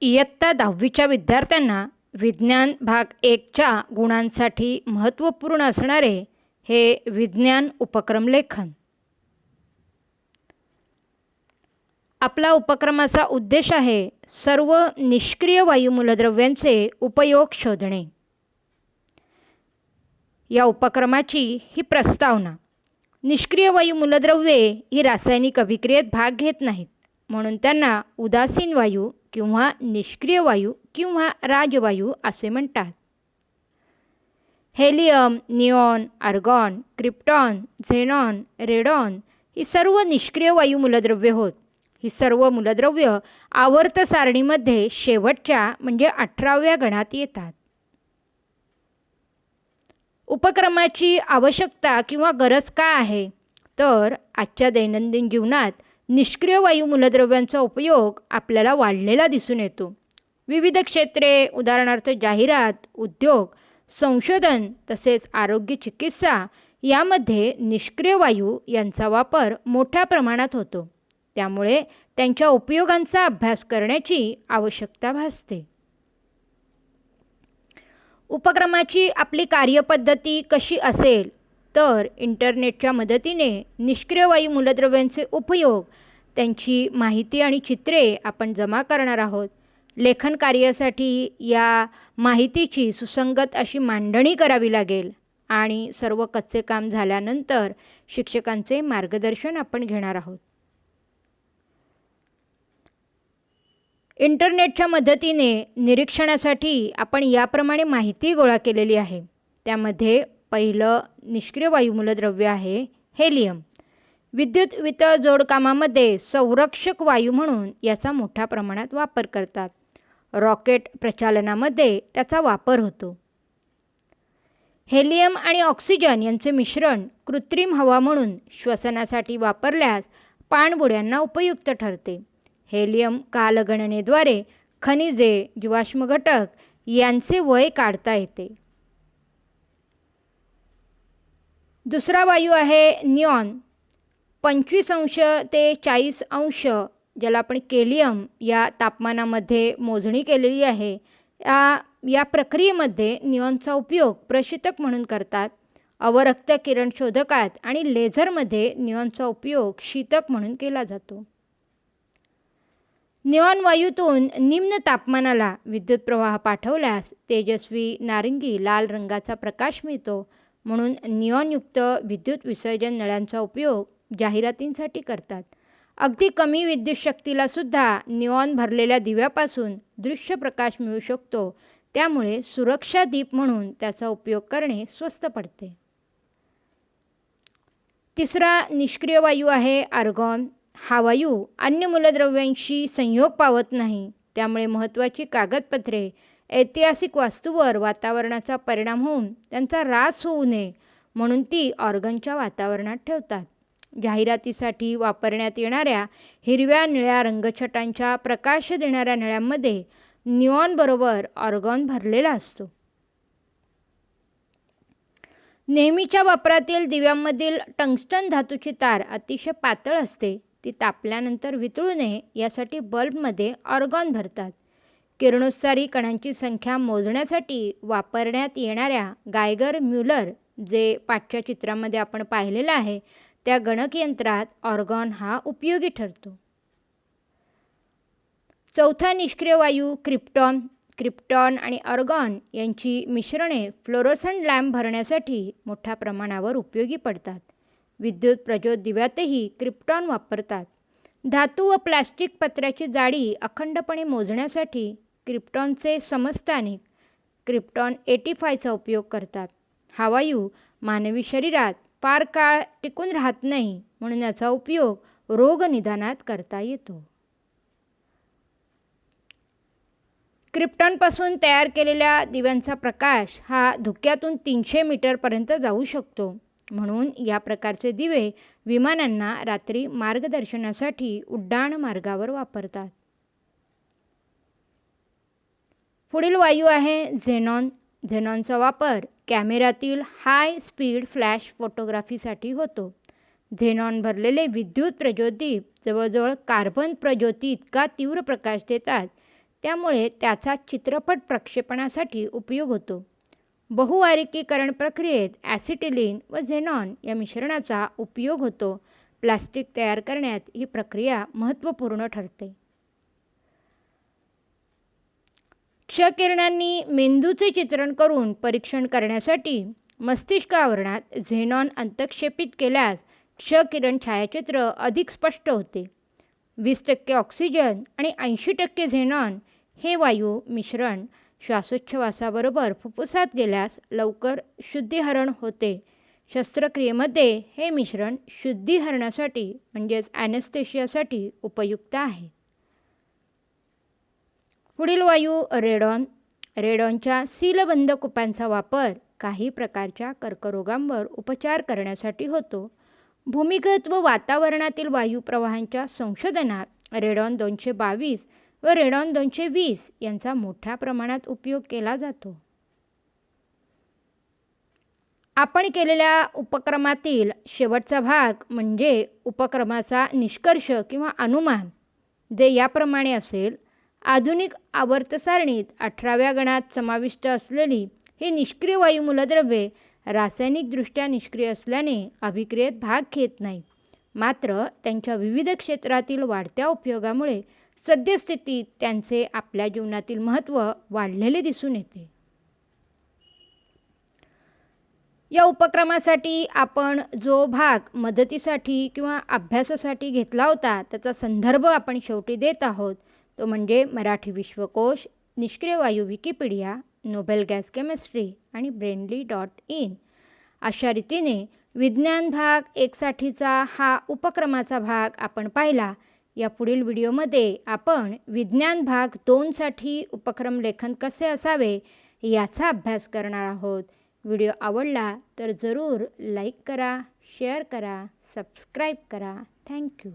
इयत्ता दहावीच्या विद्यार्थ्यांना विज्ञान भाग एकच्या गुणांसाठी महत्त्वपूर्ण असणारे हे विज्ञान उपक्रम लेखन. आपला उपक्रमाचा उद्देश आहे सर्व निष्क्रिय वायुमूलद्रव्यांचे उपयोग शोधणे. या उपक्रमाची ही प्रस्तावना. निष्क्रिय वायू मूलद्रव्ये ही रासायनिक अभिक्रियेत भाग घेत नाहीत. म्हणून त्यांना उदासीन वायू किंवा निष्क्रिय वायू किंवा राजवायू असे म्हणतात. Helium neon argon krypton xenon radon ही सर्व निष्क्रिय वायू मूलद्रव्ये होत. ही सर्व मूलद्रव्य आवर्त सारणीमध्ये शेवटच्या म्हणजे अठराव्या गणात येतात. उपक्रमाची आवश्यकता किंवा गरज का आहे? तर आजच्या दैनंदिन जीवनात निष्क्रिय वायू मूलद्रव्यांचा उपयोग आपल्याला वाढलेला दिसून येतो. विविध क्षेत्रे उदाहरणार्थ जाहिरात उद्योग संशोधन तसेच आरोग्य चिकित्सा यामध्ये निष्क्रिय वायू यांचा वापर मोठ्या प्रमाणात होतो. त्यामुळे त्यांच्या उपयोगांचा अभ्यास करण्याची आवश्यकता भासते. उपक्रमाची आपली कार्यपद्धती कशी असेल? तर इंटरनेटच्या मदतीने निष्क्रिय वायू मूलद्रव्यांचे उपयोग त्यांची माहिती आणि चित्रे आपण जमा करणार आहोत. लेखन कार्यासाठी या माहितीची सुसंगत अशी मांडणी करावी लागेल आणि सर्व कच्चे काम झाल्यानंतर शिक्षकांचे मार्गदर्शन आपण घेणार आहोत. इंटरनेटच्या मदतीने निरीक्षणासाठी आपण याप्रमाणे माहिती गोळा केलेली आहे. त्यामध्ये पहिलं निष्क्रिय वायुमूलद्रव्य आहे हेलियम. विद्युत वितळ जोडकामामध्ये संरक्षक वायू म्हणून याचा मोठ्या प्रमाणात वापर करतात. रॉकेट प्रचालनामध्ये त्याचा वापर होतो. हेलियम आणि ऑक्सिजन यांचे मिश्रण कृत्रिम हवा म्हणून श्वसनासाठी वापरल्यास पाणबुड्यांना उपयुक्त ठरते. हेलियम कालगणनेद्वारे खनिजे जीवाश्म घटक यांचे वय काढता येते. दुसरा वायू आहे निऑन. पंचवीस अंश ते चाळीस अंश ज्याला आपण केलियम या तापमानामध्ये मोजणी केलेली आहे या या प्रक्रियेमध्ये निऑनचा उपयोग प्रशीतक म्हणून करतात अवरक्त किरण शोधकात आणि लेझरमध्ये निऑनचा उपयोग शीतक म्हणून केला जातो. निऑन वायूतून निम्न तापमानाला विद्युत प्रवाह पाठवल्यास तेजस्वी नारिंगी लाल रंगाचा प्रकाश मिळतो म्हणून निऑनयुक्त विद्युत विसर्जन नळ्यांचा उपयोग जाहिरातींसाठी करतात. अगदी कमी विद्युत शक्तीला सुद्धा निऑन भरलेल्या दिव्यापासून दृश्य प्रकाश मिळू शकतो. त्यामुळे सुरक्षा दीप म्हणून त्याचा उपयोग करणे स्वस्त पडते. तिसरा निष्क्रिय वायू आहे आर्गॉन. हा वायू अन्य मूलद्रव्यांशी संयोग पावत नाही. त्यामुळे महत्त्वाची कागदपत्रे ऐतिहासिक वास्तूवर वातावरणाचा परिणाम होऊन त्यांचा ऱ्हास होऊ नये म्हणून ती ऑर्गनच्या वातावरणात ठेवतात. जाहिरातीसाठी वापरण्यात येणाऱ्या हिरव्या निळ्या रंगछटांच्या प्रकाश देणाऱ्या नळ्यांमध्ये निऑनबरोबर ऑर्गॉन भरलेला असतो. नेहमीच्या वापरातील दिव्यांमधील टंगस्टन धातूची तार अतिशय पातळ असते. ती तापल्यानंतर वितळू नये यासाठी बल्बमध्ये ऑर्गॉन भरतात. किरणोत्सारी कणांची संख्या मोजण्यासाठी वापरण्यात येणाऱ्या गायगर म्युलर जे पाठच्या चित्रामध्ये आपण पाहिलेलं आहे त्या गणकयंत्रात ऑर्गॉन हा उपयोगी ठरतो. चौथा निष्क्रिय वायू क्रिप्टॉन. क्रिप्टॉन आणि ऑर्गॉन यांची मिश्रणे फ्लोरोसन लॅम्प भरण्यासाठी मोठ्या प्रमाणावर उपयोगी पडतात. विद्युत प्रज्योत दिव्यातही क्रिप्टॉन वापरतात. धातू व प्लॅस्टिक पत्र्याची जाडी अखंडपणे मोजण्यासाठी क्रिप्टॉनचे समस्थानिक क्रिप्टॉन एटी फायचा उपयोग करतात. हा वायू मानवी शरीरात फार काळ टिकून राहत नाही म्हणून याचा उपयोग रोगनिदानात करता येतो. क्रिप्टॉनपासून तयार केलेल्या दिव्यांचा प्रकाश हा धुक्यातून तीनशे मीटरपर्यंत जाऊ शकतो. म्हणून या प्रकारचे दिवे विमानांना रात्री मार्गदर्शनासाठी उड्डाण मार्गावर वापरतात. पुढील वायू आहे झेनॉन झेनॉनचा वापर कॅमेऱ्यातील हाय स्पीड फ्लॅश फोटोग्राफीसाठी होतो. झेनॉन भरलेले विद्युत प्रज्योतीप जवळजवळ कार्बन प्रज्योती इतका तीव्र प्रकाश देतात त्यामुळे त्याचा चित्रपट प्रक्षेपणासाठी उपयोग होतो. बहुवारिकीकरण प्रक्रियेत ॲसिटिलीन व झेनॉन या मिश्रणाचा उपयोग होतो. प्लास्टिक तयार करण्यात ही प्रक्रिया महत्त्वपूर्ण ठरते. क्षकिरणांनी मेंदूचे चित्रण करून परीक्षण करण्यासाठी मस्तिष्क आवरणात झेनॉन अंतक्षेपित केल्यास क्षकिरण छायाचित्र अधिक स्पष्ट होते. वीस टक्के ऑक्सिजन आणि ऐंशी टक्के झेनॉन हे वायू मिश्रण श्वासोच्छवासाबरोबर फुफ्फुसात गेल्यास लवकर शुद्धीहरण होते. शस्त्रक्रियेमध्ये हे मिश्रण शुद्धीहरणासाठी म्हणजेच ॲनेस्थेशियासाठी उपयुक्त आहे. पुढील वायू रेडॉन रेडॉनच्या सीलबंद कुप्यांचा वापर काही प्रकारच्या कर्करोगांवर उपचार करण्यासाठी होतो. भूमिगत व वातावरणातील वायू प्रवाहांच्या संशोधनात रेडॉन दोनशे बावीस व रेडॉन दोनशे वीस यांचा मोठ्या प्रमाणात उपयोग केला जातो. आपण केलेल्या उपक्रमातील शेवटचा भाग म्हणजे उपक्रमाचा निष्कर्ष किंवा अनुमान जे याप्रमाणे असेल आधुनिक आवर्तसारणीत अठराव्या गणात समाविष्ट असलेली ही निष्क्रिय वायू मूलद्रव्ये रासायनिकदृष्ट्या निष्क्रिय असल्याने अभिक्रियेत भाग घेत नाही. मात्र त्यांच्या विविध क्षेत्रातील वाढत्या उपयोगामुळे सद्यस्थितीत त्यांचे आपल्या जीवनातील महत्त्व वाढलेले दिसून येते. या उपक्रमासाठी आपण जो भाग मदतीसाठी किंवा अभ्यासासाठी घेतला होता त्याचा संदर्भ आपण शेवटी देत आहोत. तो म्हणजे मराठी विश्वकोश निष्क्रिय वायू विकिपीडिया नोबेल गॅस केमिस्ट्री आणि ब्रेनली डॉट इन. अशा रीतीने विज्ञान भाग एकसाठीचा हा उपक्रमाचा भाग आपण पाहिला. या पुढील व्हिडिओमध्ये आपण विज्ञान भाग दोनसाठी उपक्रम लेखन कसे असावे याचा अभ्यास करणार आहोत. व्हिडिओ आवडला तर जरूर लाईक करा शेअर करा सबस्क्राईब करा. थँक्यू.